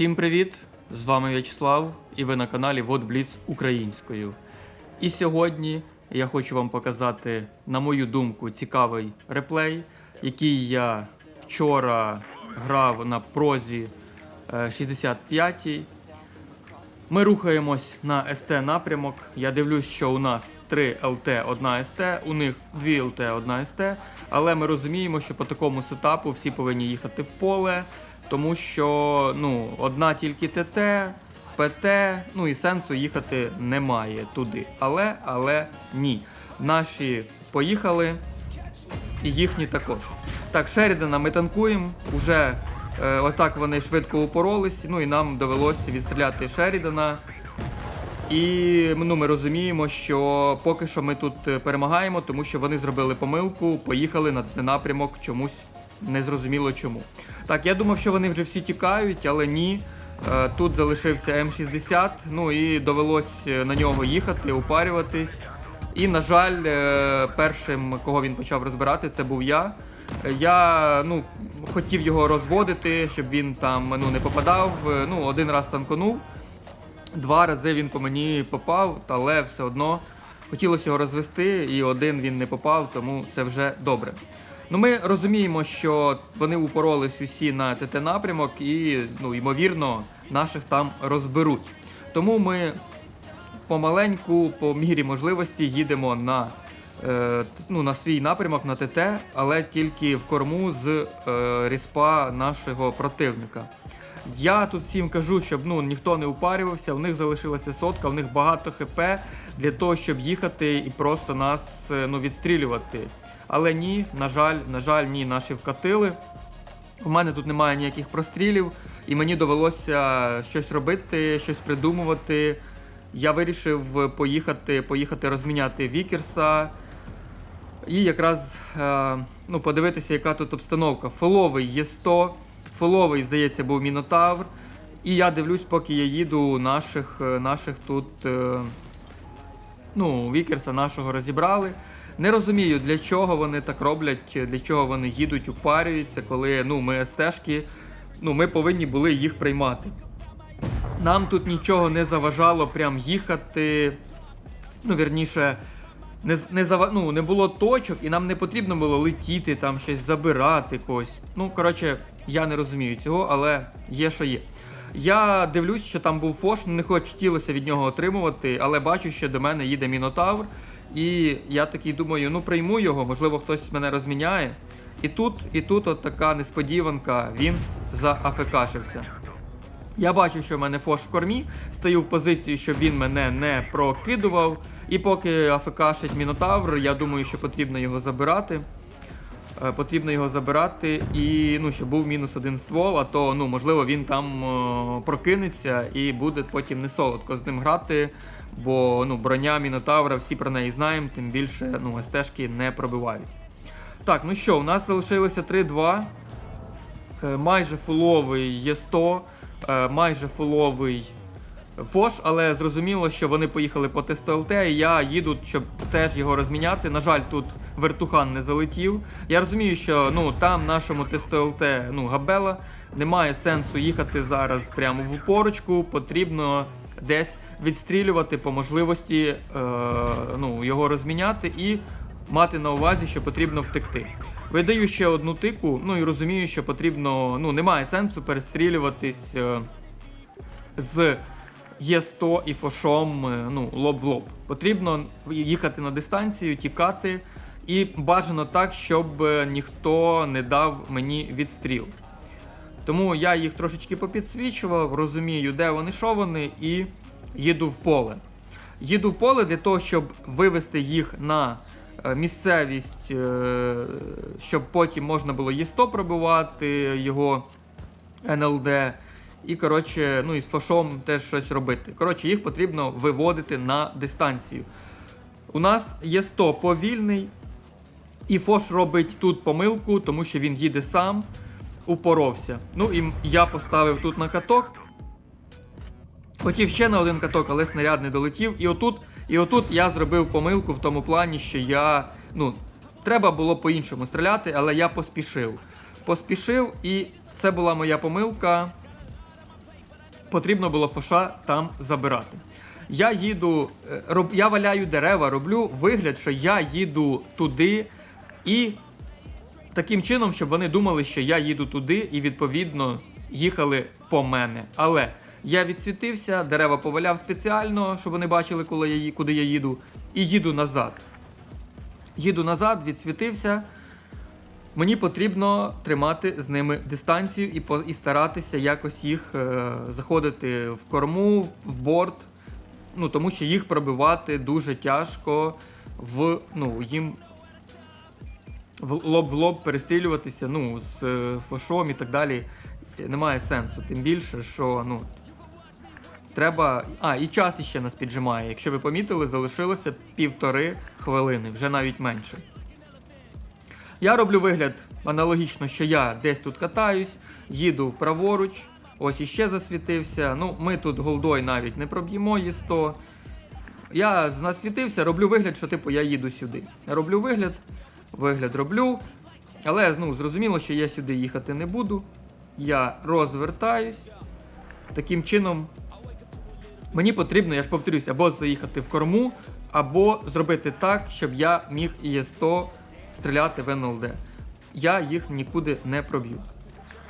Всім привіт! З вами В'ячеслав і ви на каналі WhatBlitz українською. І сьогодні я хочу вам показати, на мою думку, цікавий реплей, який я вчора грав на прозі е, 65 Ми рухаємось на СТ напрямок. Я дивлюсь, що у нас 3 ЛТ, 1 СТ, у них 2 ЛТ, 1 СТ. Але ми розуміємо, що по такому сетапу всі повинні їхати в поле, тому що ну, одна тільки ТТ, ПТ, ну і сенсу їхати немає туди. Але, але ні. Наші поїхали, і їхні також. Так, Шерідана ми танкуємо. Уже е, отак вони швидко упоролись. Ну і нам довелося відстріляти Шерідана. І ну, ми розуміємо, що поки що ми тут е, перемагаємо, тому що вони зробили помилку, поїхали на напрямок чомусь незрозуміло чому. Так, я думав, що вони вже всі тікають, але ні. Е, Тут залишився М60, ну і довелось е, на нього їхати, упарюватись. І, на жаль, е, першим, кого він почав розбирати, це був я. Я ну, хотів його розводити, щоб він там ну, не попадав. Ну, один раз танконув. Два рази він по мені попав, але все одно хотілося його розвести, і один він не попав, тому це вже добре. Ну, ми розуміємо, що вони упоролись усі на ТТ напрямок і, ну, ймовірно, наших там розберуть. Тому ми помаленьку, по мірі можливості, їдемо на, е, ну, на свій напрямок на ТТ, але тільки в корму з е, ріспа нашого противника. Я тут всім кажу, щоб ну, ніхто не упарювався, у них залишилася сотка, у них багато ХП для того, щоб їхати і просто нас е, ну, відстрілювати. Але ні, на жаль, на жаль, ні, наші вкатили. У мене тут немає ніяких прострілів, і мені довелося щось робити, щось придумувати. Я вирішив поїхати, поїхати розміняти Вікерса. І якраз е, ну, подивитися, яка тут обстановка. Фоловий є 100, фоловий, здається, був Мінотавр. І я дивлюсь, поки я їду, наших, е, наших тут. Е, ну, Вікерса нашого розібрали. Не розумію, для чого вони так роблять, для чого вони їдуть, упарюються, коли ну, ми СТшки, ну, ми повинні були їх приймати. Нам тут нічого не заважало прям їхати. Ну, вірніше, не, не, зава... ну, не було точок, і нам не потрібно було летіти, там щось забирати когось. Ну, коротше, я не розумію цього, але є, що є. Я дивлюсь, що там був Фош, не хотілося від нього отримувати, але бачу, що до мене їде Мінотавр. І я такий думаю, ну прийму його, можливо, хтось мене розміняє. І тут, і тут от така несподіванка, він заафекашився. Я бачу, що в мене фош в кормі, стою в позиції, щоб він мене не прокидував. І поки афекашить Мінотавр, я думаю, що потрібно його забирати. Е, Потрібно його забирати і ну, щоб був мінус один ствол, а то ну, можливо він там е, прокинеться і буде потім не солодко з ним грати, бо ну, броня Мінотавра, всі про неї знаємо, тим більше ну, СТшки не пробивають. Так, ну що, у нас залишилося 3-2. Е, майже фуловий є 100, е, майже фуловий Фош, але зрозуміло, що вони поїхали по тесту ЛТ, і я їду, щоб теж його розміняти. На жаль, тут вертухан не залетів. Я розумію, що ну там нашому тесту ЛТ ну, габела. Немає сенсу їхати зараз прямо в упорочку. Потрібно десь відстрілювати по можливості е, ну, його розміняти і мати на увазі, що потрібно втекти. Видаю ще одну тику, ну і розумію, що потрібно, ну немає сенсу перестрілюватись е, з Є100 і фошом е, ну, лоб в лоб. Потрібно їхати на дистанцію, тікати, і бажано так, щоб е, ніхто не дав мені відстріл. Тому я їх трошечки попідсвічував, розумію, де вони, що вони, і їду в поле. Їду в поле для того, щоб вивести їх на е, місцевість, щоб потім можна було Є100 пробивати, його НЛД. І, коротше, ну і з фашом теж щось робити. Коротше, їх потрібно виводити на дистанцію. У нас є 100 повільний, і Фош робить тут помилку, тому що він їде сам, упоровся. Ну і я поставив тут на каток. Хотів ще на один каток, але снаряд не долетів. І отут, і отут я зробив помилку в тому плані, що я. Ну, треба було по-іншому стріляти, але я поспішив. Поспішив, і це була моя помилка. Потрібно було фоша там забирати. Я їду, е, роб, я валяю дерева, роблю вигляд, що я їду туди і таким чином, щоб вони думали, що я їду туди і відповідно їхали по мене. Але я відсвітився, дерева поваляв спеціально, щоб вони бачили, коли я, куди я їду, і їду назад. Їду назад, відсвітився. Мені потрібно тримати з ними дистанцію і, по, і старатися якось їх е, заходити в корму, в борт. Ну, тому що їх пробивати дуже тяжко в ну, їм в лоб в лоб перестрілюватися ну, з е, фошом і так далі. Немає сенсу. Тим більше, що ну, треба. А, і час іще нас піджимає. Якщо ви помітили, залишилося півтори хвилини, вже навіть менше. Я роблю вигляд аналогічно, що я десь тут катаюсь, їду праворуч, ось іще засвітився. Ну, ми тут голдой навіть не проб'ємо є 100. Я насвітився, роблю вигляд, що типу я їду сюди. Роблю вигляд, вигляд роблю. Але ну, зрозуміло, що я сюди їхати не буду. Я розвертаюсь. Таким чином, мені потрібно, я ж повторюсь, або заїхати в корму, або зробити так, щоб я міг ІС-100 стріляти в НЛД. Я їх нікуди не проб'ю.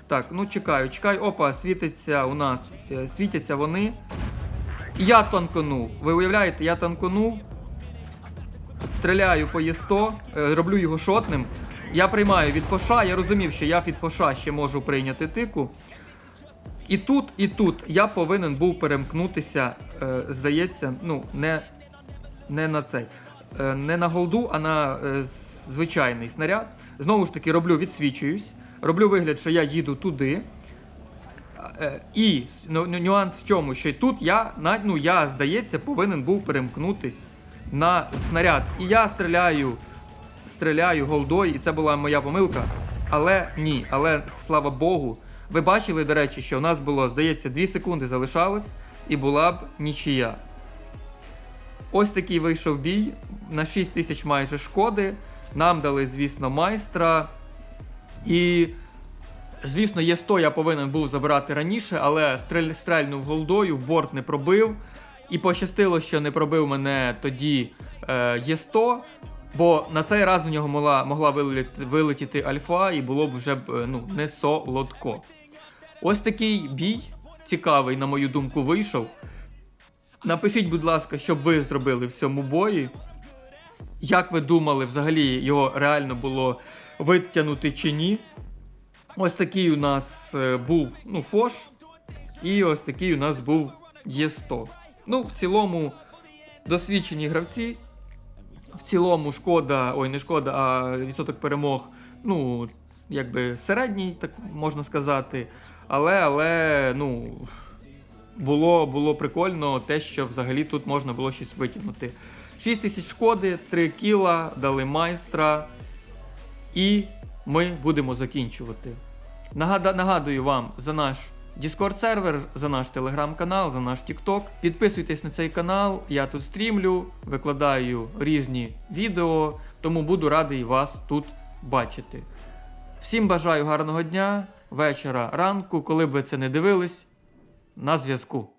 Так, ну чекаю, чекаю. Опа, світиться у нас. е, Світяться вони. Я танконув. Ви уявляєте, я танконув. Стріляю по Є100, е, роблю його шотним. Я приймаю від фоша, я розумів, що я від фоша ще можу прийняти тику. І тут, і тут я повинен був перемкнутися, е, здається, ну, не, не на цей. Е, не на голду, а на е, звичайний снаряд. Знову ж таки, роблю, відсвічуюсь, роблю вигляд, що я їду туди. Е, І ну, нюанс в чому, що тут я, ну, я, здається, повинен був перемкнутись на снаряд. І я стріляю, стріляю голдою, і це була моя помилка. Але ні, але слава Богу. Ви бачили, до речі, що у нас було, здається, 2 секунди залишалось, і була б нічия. Ось такий вийшов бій. На 6 тисяч майже шкоди. Нам дали, звісно, майстра. І, звісно, є 100 я повинен був забирати раніше, але стрель, стрельнув голдою, в борт не пробив. І пощастило, що не пробив мене тоді е, є 100 бо на цей раз у нього могла, могла вилетіти, вилетіти альфа, і було б вже е, ну, не солодко. Ось такий бій цікавий, на мою думку, вийшов. Напишіть, будь ласка, що б ви зробили в цьому бої. Як ви думали, взагалі його реально було витягнути чи ні? Ось такий у нас е, був ну, Фош. І ось такий у нас був Є100. Ну, в цілому, досвідчені гравці. В цілому, шкода, ой, не шкода, а відсоток перемог, ну, якби середній, так можна сказати. Але, але, ну, було, було прикольно те, що взагалі тут можна було щось витягнути. 6 тисяч шкоди, 3 кіла, дали майстра. І ми будемо закінчувати. Нагадую вам за наш Discord сервер, за наш телеграм-канал, за наш TikTok. Підписуйтесь на цей канал, я тут стрімлю, викладаю різні відео, тому буду радий вас тут бачити. Всім бажаю гарного дня, вечора, ранку, коли б ви це не дивились. На зв'язку.